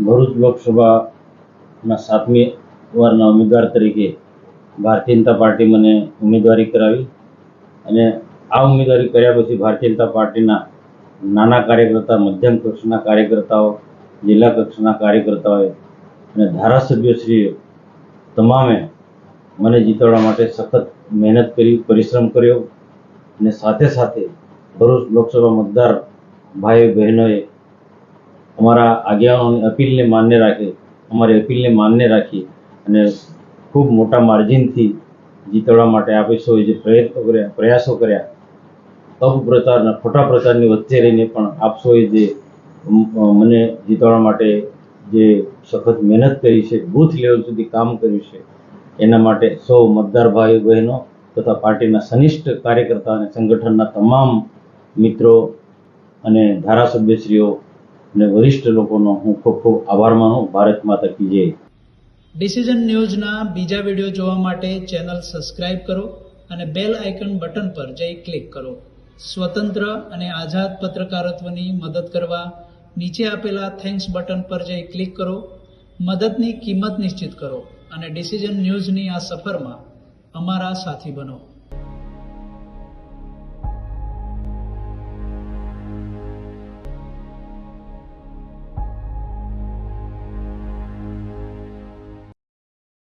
ભરૂચ લોકસભાના સાતમી વારના ઉમેદવાર તરીકે ભારતીય જનતા પાર્ટી મને ઉમેદવારી કરાવી અને આ ઉમેદવારી કર્યા પછી ભારતીય જનતા પાર્ટીના નાના કાર્યકર્તા, મધ્યમ કક્ષના કાર્યકર્તાઓ, જિલ્લા કક્ષના કાર્યકર્તાઓએ અને ધારાસભ્યશ્રીએ તમામે મને જીતાડવા માટે સખત મહેનત કરી, પરિશ્રમ કર્યો અને સાથે સાથે ભરૂચ લોકસભા મતદાર ભાઈ બહેનોએ અમારા આગેવાનોની અપીલને માન્ય રાખી, અમારી અપીલને માન્ય રાખી અને ખૂબ મોટા માર્જિનથી જીતવા માટે આપે સૌએ જે પ્રયત્નો કર્યા, પ્રયાસો કર્યા. અપપ્રચારના ખોટા પ્રચારની વચ્ચે રહીને પણ આપ સૌએ જે મને જીતાડવા માટે જે સખત મહેનત કરી છે, બૂથ લેવલ સુધી કામ કર્યું છે, એના માટે સૌ મતદાર ભાઈ બહેનો તથા પાર્ટીના સનિષ્ઠ કાર્યકર્તા અને સંગઠનના તમામ મિત્રો અને ધારાસભ્યશ્રીઓ અને વરિષ્ઠ લોકોનો હું ખૂબ ખૂબ આભાર માનું ભારત માતા કી જય. ડિસિઝન ન્યૂઝના બીજા વીડિયો જોવા માટે ચેનલ સબસ્ક્રાઇબ કરો અને બેલ આઇકન બટન પર જઈ ક્લિક કરો. સ્વતંત્ર અને આઝાદ પત્રકારત્વની મદદ કરવા નીચે આપેલા થેન્ક્સ બટન પર જઈ ક્લિક કરો. મદદની કિંમત નિશ્ચિત કરો અને ડિસિઝન ન્યૂઝની આ સફરમાં અમારા સાથી બનો.